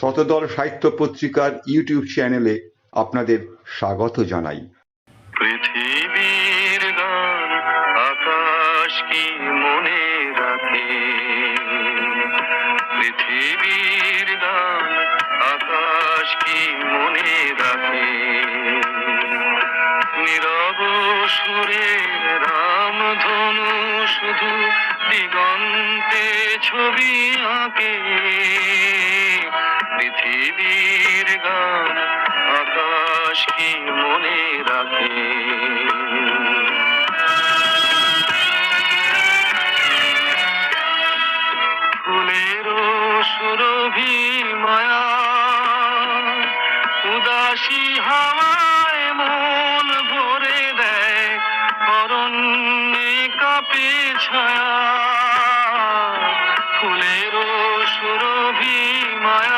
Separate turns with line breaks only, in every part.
শতদল সাহিত্য পত্রিকার ইউটিউব চ্যানেলে আপনাদের স্বাগত জানাই।
পৃথিবীর গান আকাশ পৃথিবীর আকাশ নীরব ধনু শুধু দিগন্তে ছবি আঁকে। মনে রাখে। ফুলেরও সুরভি মায়া, উদাসী হাওয়ায় মন ভরে দেয়, অরণ্যে কাপে ছায়া। ফুলেরও সুরভি মায়া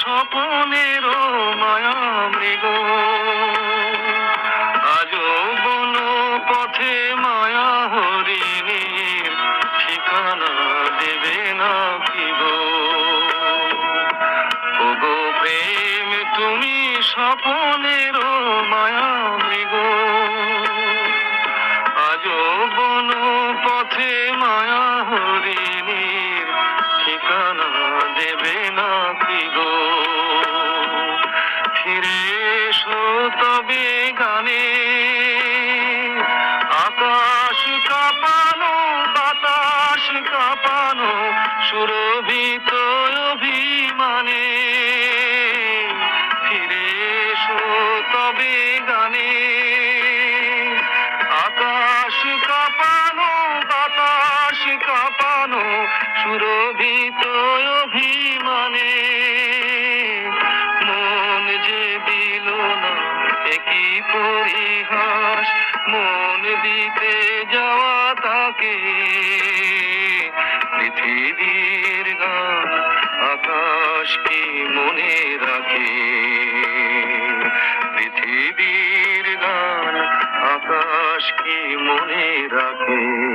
স্বপনের মায়া মৃগ। আজ বন পথে মায়া হরিণীর ঠিকানা দেবে না কি গো? প্রেম, তুমি স্বপনের মায়া মৃগ। আজ বন পথে মায়া হরিণীর ঠিকানা দেবে না কাঁপানো সুরভিত অভিমানে। ফিরে এসো তবে গানে। আকাশ কাঁপানো, বাতাস কাঁপানো সুরভিত অভিমানে। মন যে দিল না একই পরিহাস? মন দিতে যাওয়া তাকে। আকাশ কি মনে রাখে। পৃথিবীর গান আকাশকে মনে রাখে?